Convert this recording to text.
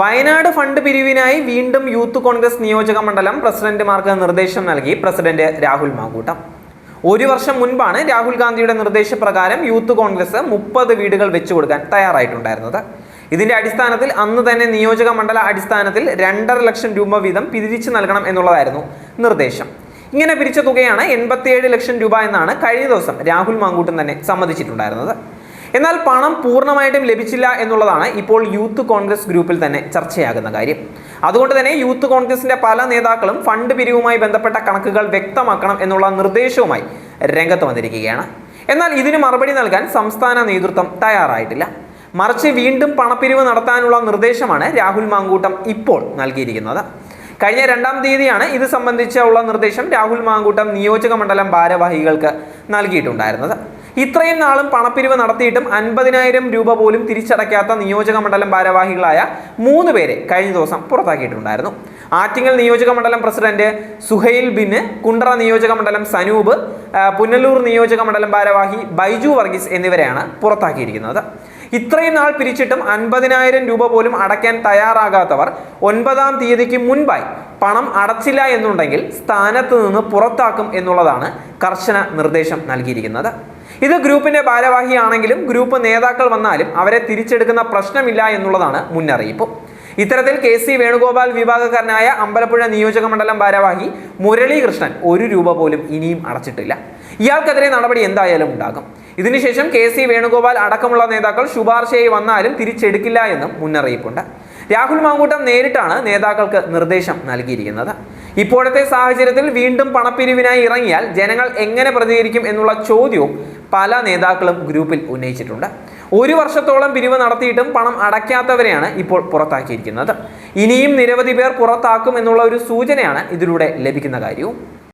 Wayanad fund പിരിവിനായി വീണ്ടും youth Congress നിയോജക മണ്ഡലം പ്രസിഡന്റുമാർക്ക് നിർദ്ദേശം നൽകി പ്രസിഡന്റ് രാഹുൽ മാങ്കൂട്ടം. ഒരു വർഷം മുൻപാണ് രാഹുൽ ഗാന്ധിയുടെ നിർദ്ദേശപ്രകാരം യൂത്ത് കോൺഗ്രസ് മുപ്പത് വീടുകൾ വെച്ചു കൊടുക്കാൻ തയ്യാറായിട്ടുണ്ടായിരുന്നത്. ഇതിന്റെ അടിസ്ഥാനത്തിൽ അന്ന് തന്നെ നിയോജക മണ്ഡല അടിസ്ഥാനത്തിൽ രണ്ടര ലക്ഷം രൂപ വീതം പിരിച്ചു നൽകണം എന്നുള്ളതായിരുന്നു നിർദ്ദേശം. ഇങ്ങനെ പിരിച്ച തുകയാണ് എൺപത്തിയേഴ് ലക്ഷം രൂപ എന്നാണ് കഴിഞ്ഞ ദിവസം രാഹുൽ മാങ്കൂട്ടം തന്നെ സമ്മതിച്ചിട്ടുണ്ടായിരുന്നത്. എന്നാൽ പണം പൂർണമായിട്ടും ലഭിച്ചില്ല എന്നുള്ളതാണ് ഇപ്പോൾ യൂത്ത് കോൺഗ്രസ് ഗ്രൂപ്പിൽ തന്നെ ചർച്ചയാകുന്ന കാര്യം. അതുകൊണ്ട് തന്നെ യൂത്ത് കോൺഗ്രസിന്റെ പല നേതാക്കളും ഫണ്ട് പിരിവുമായി ബന്ധപ്പെട്ട കണക്കുകൾ വ്യക്തമാക്കണം എന്നുള്ള നിർദ്ദേശവുമായി രംഗത്ത് വന്നിരിക്കുകയാണ്. എന്നാൽ ഇതിന് മറുപടി നൽകാൻ സംസ്ഥാന നേതൃത്വം തയ്യാറായിട്ടില്ല. മറിച്ച് വീണ്ടും പണപ്പിരിവ് നടത്താനുള്ള നിർദ്ദേശമാണ് രാഹുൽ മാങ്കൂട്ടം ഇപ്പോൾ നൽകിയിരിക്കുന്നത്. കഴിഞ്ഞ രണ്ടാം തീയതിയാണ് ഇത് സംബന്ധിച്ചുള്ള നിർദ്ദേശം രാഹുൽ മാങ്കൂട്ടം നിയോജക മണ്ഡലം ഭാരവാഹികൾക്ക് നൽകിയിട്ടുണ്ടായിരുന്നത്. ഇത്രയും നാളും പണപ്പിരിവ് നടത്തിയിട്ടും അൻപതിനായിരം രൂപ പോലും തിരിച്ചടയ്ക്കാത്ത നിയോജക മണ്ഡലം ഭാരവാഹികളായ മൂന്ന് പേരെ കഴിഞ്ഞ ദിവസം പുറത്താക്കിയിട്ടുണ്ടായിരുന്നു. ആറ്റിങ്ങൽ നിയോജക മണ്ഡലം പ്രസിഡന്റ് സുഹൈൽ ബിന് കുണ്ടറ നിയോജക മണ്ഡലം സനൂപ് പുനലൂർ നിയോജക മണ്ഡലം ഭാരവാഹി ബൈജു വർഗീസ് എന്നിവരെയാണ് പുറത്താക്കിയിരിക്കുന്നത്. ഇത്രയും നാൾ പിരിച്ചിട്ടും അൻപതിനായിരം രൂപ പോലും അടയ്ക്കാൻ തയ്യാറാകാത്തവർ ഒൻപതാം തീയതിക്ക് മുൻപായി പണം അടച്ചില്ല എന്നുണ്ടെങ്കിൽ സ്ഥാനത്ത് നിന്ന് പുറത്താക്കും എന്നുള്ളതാണ് കർശന നിർദ്ദേശം നൽകിയിരിക്കുന്നത്. ഇത് ഗ്രൂപ്പിന്റെ ഭാരവാഹിയാണെങ്കിലും ഗ്രൂപ്പ് നേതാക്കൾ വന്നാലും അവരെ തിരിച്ചെടുക്കുന്ന പ്രശ്നമില്ല എന്നുള്ളതാണ് മുന്നറിയിപ്പ്. ഇത്തരത്തിൽ കെ സി വേണുഗോപാൽ വിഭാഗക്കാരനായ അമ്പലപ്പുഴ നിയോജക മണ്ഡലം ഭാരവാഹി മുരളീകൃഷ്ണൻ ഒരു രൂപ പോലും ഇനിയും അടച്ചിട്ടില്ല. ഇയാൾക്കെതിരെ നടപടി എന്തായാലും ഉണ്ടാകും. ഇതിനുശേഷം കെ സി വേണുഗോപാൽ അടക്കമുള്ള നേതാക്കൾ ശുപാർശയായി വന്നാലും തിരിച്ചെടുക്കില്ല എന്നും മുന്നറിയിപ്പുണ്ട്. രാഹുൽ മാങ്കൂട്ടം നേരിട്ടാണ് നേതാക്കൾക്ക് നിർദ്ദേശം നൽകിയിരിക്കുന്നത്. ഇപ്പോഴത്തെ സാഹചര്യത്തിൽ വീണ്ടും പണപ്പിരിവിനായി ഇറങ്ങിയാൽ ജനങ്ങൾ എങ്ങനെ പ്രതികരിക്കും എന്നുള്ള ചോദ്യവും പല നേതാക്കളും ഗ്രൂപ്പിൽ ഉന്നയിച്ചിട്ടുണ്ട്. ഒരു വർഷത്തോളം പിരിവ് നടത്തിയിട്ടും പണം അടയ്ക്കാത്തവരെയാണ് ഇപ്പോൾ പുറത്താക്കിയിരിക്കുന്നത്. ഇനിയും നിരവധി പേർ പുറത്താക്കും എന്നുള്ള ഒരു സൂചനയാണ് ഇതിലൂടെ ലഭിക്കുന്ന കാര്യവും.